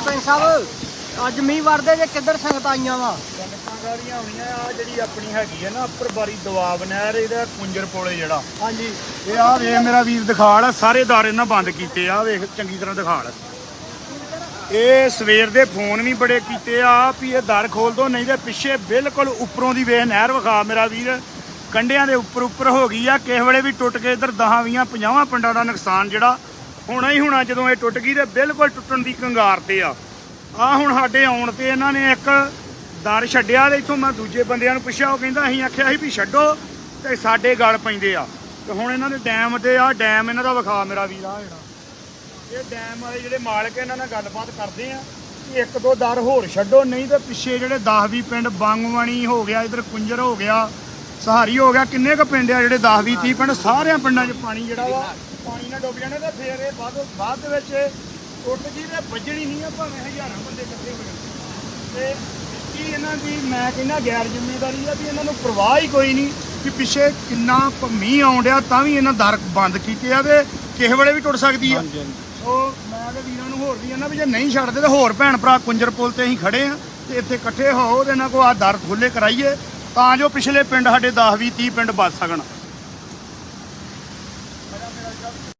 ਸਰਪੰਚ ਸਾਹਿਬ ਅੱਜ ਮੀਂਹ ਵਰਦੇ ਜੇ ਕਿੱਧਰ ਸੰਗਤ ਆਈਆਂ ਵਾ? ਕਣਕਾਂ ਗਾੜੀਆਂ ਆਉਣੀਆਂ ਆ ਜਿਹੜੀ ਆਪਣੀ ਹੈਗੀ ਆ ਨਾ ਉੱਪਰ ਬਾਰੀ ਦਵਾਬ ਨਹਿਰ ਇਹਦਾ ਕੁੰਜਰ ਪੋਲੇ ਜਿਹੜਾ। ਹਾਂਜੀ। ਇਹ ਆ ਵੇਖ ਮੇਰਾ ਵੀਰ ਦਿਖਾਲ ਆ ਸਾਰੇ ਦਾਰ ਇਹਨਾਂ ਬੰਦ ਕੀਤੇ ਆ ਵੇਖ ਚੰਗੀ ਤਰ੍ਹਾਂ ਦਿਖਾਲ। ਇਹ ਸਵੇਰ ਦੇ ਫੋਨ ਵੀ ਬੜੇ ਕੀਤੇ ਆ ਵੀ ਇਹ ਦਰ ਖੋਲ ਦੋ ਨਹੀਂ ਤੇ ਪਿੱਛੇ ਬਿਲਕੁਲ ਉੱਪਰੋਂ ਦੀ ਵੇਖ ਨਹਿਰ ਵਿਖਾ ਮੇਰਾ ਵੀਰ। ਕੰਡਿਆਂ ਦੇ ਉੱਪਰ ਉੱਪਰ ਹੋ ਗਈ ਆ ਕਿਸੇ ਵੇਲੇ ਵੀ ਟੁੱਟ ਕੇ ਇਧਰ 10 20 50 ਪਿੰਡਾਂ ਦਾ ਨੁਕਸਾਨ ਜਿਹੜਾ ਹੋਣਾ ਹੀ ਹੋਣਾ ਜਦੋਂ ਇਹ ਟੁੱਟ ਗਈ ਤੇ ਬਿਲਕੁਲ ਟੁੱਟਣ ਦੀ ਕੰਗਾਰ ਤੇ ਆ। ਆ ਹੁਣ ਸਾਡੇ ਆਉਣ ਤੇ ਇਹਨਾਂ ਨੇ ਇੱਕ ਦਰ ਛੱਡਿਆ ਤੇ ਇੱਥੋਂ ਮੈਂ ਦੂਜੇ ਬੰਦਿਆਂ ਨੂੰ ਪੁੱਛਿਆ, ਉਹ ਕਹਿੰਦਾ ਅਸੀਂ ਆਖਿਆ ਸੀ ਵੀ ਛੱਡੋ ਤੇ ਸਾਡੇ ਗਲ ਪੈਂਦੇ ਆ। ਤੇ ਹੁਣ ਇਹਨਾਂ ਦੇ ਡੈਮ ਤੇ ਆ, ਡੈਮ ਇਹਨਾਂ ਦਾ ਵਿਖਾ ਮੇਰਾ ਵੀਰ ਆ ਜਿਹੜਾ। ਇਹ ਡੈਮ ਵਾਲੇ ਜਿਹੜੇ ਮਾਲਕ ਇਹਨਾਂ ਨਾਲ ਗੱਲਬਾਤ ਕਰਦੇ ਆ ਕਿ ਇੱਕ ਦੋ ਦਰ ਹੋਰ ਛੱਡੋ, ਨਹੀਂ ਤੇ ਪਿੱਛੇ ਜਿਹੜੇ 10 20 ਪਿੰਡ ਬਾਂਗਵਾਣੀ ਹੋ ਗਿਆ, ਇਧਰ ਕੁੰਜਰ ਹੋ ਗਿਆ ਸਹਾਰੀ ਹੋ ਗਿਆ। ਕਿੰਨੇ ਕ ਪਿੰਡ ਆ ਜਿਹੜੇ 10 20 30 ਪਿੰਡ? ਸਾਰਿਆਂ ਪਿੰਡਾਂ 'ਚ ਪਾਣੀ ਜਿਹੜਾ ਵਾ ਪਾਣੀ ਨਾਲ ਡੁੱਬ ਜਾਣਾ ਤੇ ਫੇਰ ਇਹ ਬਾਅਦ ਬਾਅਦ ਦੇ ਵਿੱਚ ਟੁੱਟ ਗਈ ਤੇ ਵੱਜਣੀ ਨਹੀਂ ਆ ਭਾਵੇਂ ਹਜ਼ਾਰਾਂ ਬੰਦੇ ਇਕੱਠੇ ਹੋ ਜਾਣ ਤੇ ਕੀ ਇਹਨਾਂ ਦੀ ਮੈਂ ਕਹਿੰਦਾ ਗੈਰ ਜ਼ਿੰਮੇਵਾਰੀ ਆ ਵੀ ਇਹਨਾਂ ਨੂੰ ਪਰਵਾਹ ਹੀ ਕੋਈ ਨਹੀਂ ਕਿ ਪਿੱਛੇ ਕਿੰਨਾ ਮੀਂਹ ਆਉਣ ਡਿਆ ਤਾਂ ਵੀ ਇਹਨਾਂ ਦਰ ਬੰਦ ਕੀਤੇ ਆ ਤੇ ਕਿਸੇ ਵੇਲੇ ਵੀ ਟੁੱਟ ਸਕਦੀ ਆ। ਉਹ ਮੈਂ ਤੇ ਵੀਰਾਂ ਨੂੰ ਹੋਰ ਵੀ ਕਹਿੰਦਾ ਵੀ ਜੇ ਨਹੀਂ ਛੱਡਦੇ ਤੇ ਹੋਰ ਭੈਣ ਭਰਾ ਕੁੰਜਰ ਪੁਲ ਤੇ ਅਸੀਂ ਖੜੇ ਆ ਤੇ ਇੱਥੇ ਇਕੱਠੇ ਹੋ ਉਹਦੇ ਨਾਲ ਕੋ ਆ ਦਰ ਖੁੱਲੇ ਕਰਾਈਏ। ਤਾਂ ਜੋ ਪਿਛਲੇ ਪਿੰਡ ਸਾਡੇ 10 20 30 ਪਿੰਡ ਬਚ ਸਕਣ।